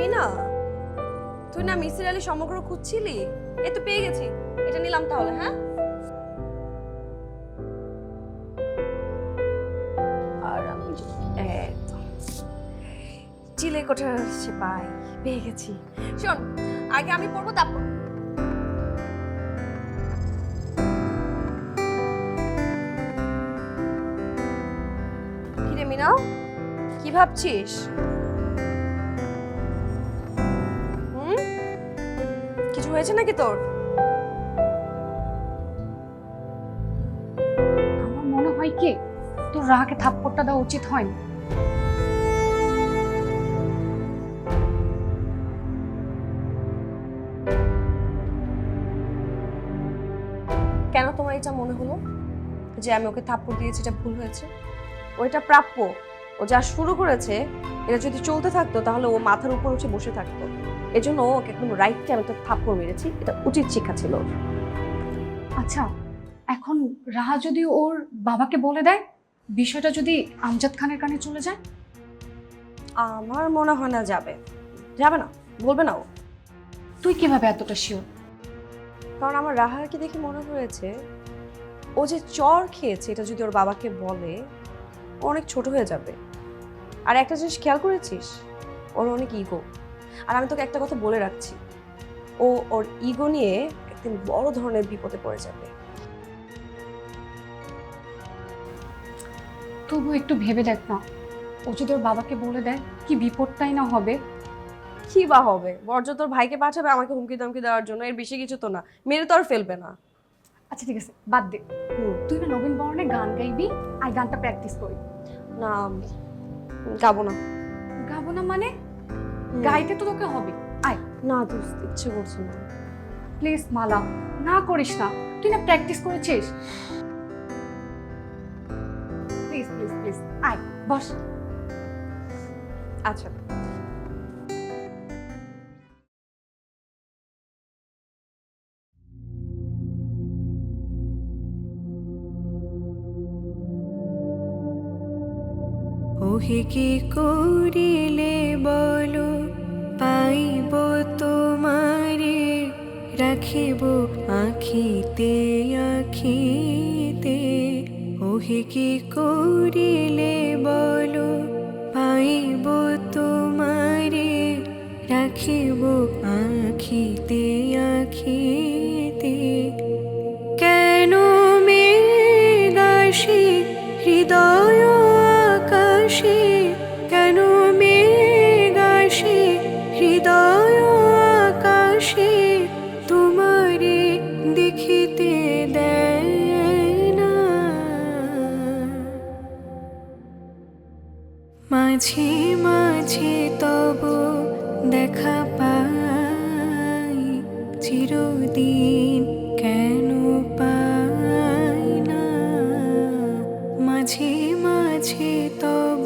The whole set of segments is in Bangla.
মিনা, তুই না মিসির আলী সমগ্র খুঁজছিলি? এই তো পেয়ে গেছি। এটা নিলাম তাহলে হ্যাঁ? আর। চিলে কোঠা সে পাই পেয়ে গেছি। শোন, আগে আমি পড়ব, তারপর কিরে মিনা, কি ভাবছিস? হয়েছে নাকি তোর? আমার মনে হয় কি তোর রাহাকে থাপ্পড়টা দেওয়া উচিত হয়নি। কেন তোমার এটা মনে হলো যে আমি ওকে থাপ্পড় দিয়েছি এটা ভুল হয়েছে? ওইটা প্রাপ্য ও যা শুরু করেছে এটা যদি চলতে থাকতো তাহলে ও মাথার উপর উঠে বসে থাকতো। এজন্য ওকে এখন রাইটকে আমি একটা থাপ্পড় মেরেছি এটা উচিত শিক্ষা ছিল ওর। আচ্ছা এখন রাহা যদি ওর বাবাকে বলে দেয় বিষয়টা যদি আমজাদ খানের কানে চলে যায়? আমার মনে হয় না যাবে। যাবে না বলবে না ও। তুই কীভাবে এতটা শিওর কারণ আমার রাহারকে দেখে মনে হয়েছে ও যে চর খেয়েছে এটা যদি ওর বাবাকে বলে ও অনেক ছোট হয়ে যাবে। আর একটা জিনিস খেয়াল করেছিস? ওর অনেক ইগো আর আমি তোকে একটা কথা বলে রাখছি। ও ওর ইগো নিয়ে একদিন বড় ধরনের বিপদে পড়ে যাবে। তবু একটু ভেবে দেখ না ও যদি ওর বাবাকে বলে দেয় কি বিপদটাই না হবে? কি বা হবে? বর্জ্য তোর ভাইকে পাঠাবে আমাকে হুমকি ধমকি দেওয়ার জন্য এর বেশি কিছু তো না। মেরে তো আর ফেলবে না। আচ্ছা ঠিক আছে বাদ দে। তুই না নবীন বরণে গান গাইবি আর গানটা প্র্যাকটিস করি। না গাবো না। গাবো না মানে। গাইতে তো তোকে হবে। আয়। না দোস্ত ইচ্ছে করছে না। প্লিজ মালা না করিস না। তুই না প্র্যাকটিস করেছিস? Please please please. আয় বস। আচ্ছা। ওহে কি করিলে বলো? রাখিব আখিতে আখিতে। ওহে কি করিলে বলো, পাইব তোমারে। রাখিব আখিতে আখিতে। কেন মেঘাসী হৃদয় মাঝে মাঝে তব দেখা পাই। চিরদিন কেন পাই না? মাঝে মাঝে তব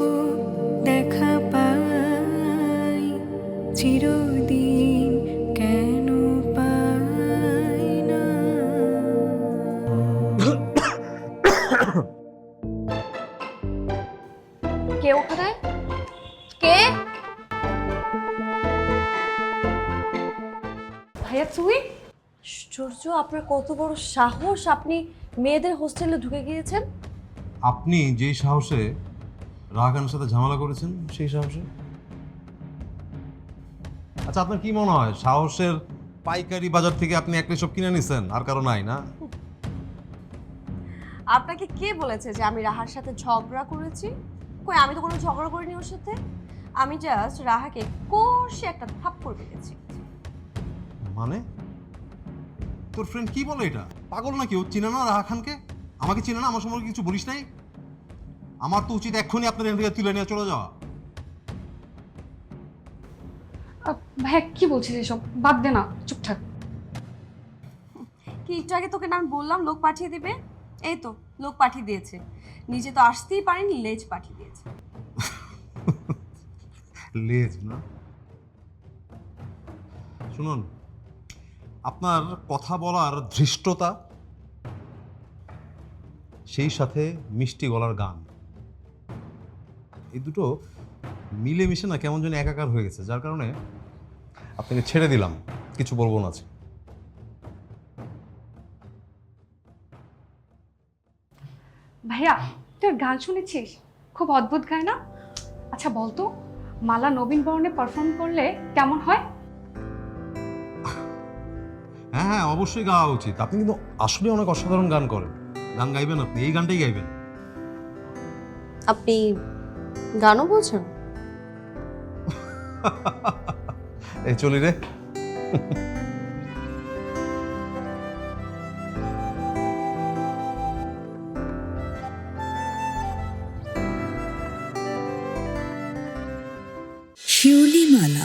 দেখা পাই। চিরদিন কেন পাই না? কে ওখানে? ভাইয়া তুই? আশ্চর্য আপনার কত বড় সাহস? আপনি মেয়েদের হোস্টেলে ঢুকে গিয়েছেন? আপনি যেই সাহসে রাহাগানের সাথে ঝামেলা করেছেন সেই সাহসে? আচ্ছা আপনার কি মনে হয় সাহসের পাইকারি বাজার থেকে আপনি একটা সব কিনে নিছেন? আর কারও নাই না? আপনাকে কে বলেছে যে আমি রাহার সাথে ঝগড়া করেছি? কই আমি তো কোনো ঝগড়া করিনি ওর সাথে? আমি জাস্ট রাহাকে কষে একটা থাপ্পড় মেরেছি। মানে? তোর ফ্রেন্ড কি বলে এটা? পাগল নাকি? ও চিনে না রাহা খানকে? আমাকে চিনে না? আমার সম্পর্কে কিছু বলিস নাই? আমার তো উচিত এক্ষুনি আপনার এখান থেকে তুলে নিয়ে চলে যাওয়া। ভাইয়া কি বলছিস এসব? বাদ দে না চুপ থাক। কি একটু আগে তোকে না আমি বললাম লোক পাঠিয়ে দিবে? এই তো লোক পাঠিয়ে দিয়েছে। নিজে তো আসতেই পারেনি লেজ পাঠিয়ে দিয়েছে। লেজ না? শুনুন আপনার কথা বলার ধৃষ্টতা, সেই সাথে মিষ্টি গলার গান। এই দুটো মিলেমিশে না কেমন যেন একাকার হয়ে গেছে, যার কারণে আপনাকে ছেড়ে দিলাম, কিছু বলব না। ভাইয়া, তোর গান শুনেছিস? খুব অদ্ভুত গায় না? আচ্ছা বলতো, মালা নবীন বরণে পারফর্ম করলে কেমন হয়? হ্যাঁ হ্যাঁ অবশ্যই গাওয়া উচিত। আপনি কিন্তু আসলে অনেক অসাধারণ গান করেন। গান গাইবেন আপনি এই গানটাই গাইবেন। আপনি গানও বলছেন? এই চলি রে। শিউলিমালা।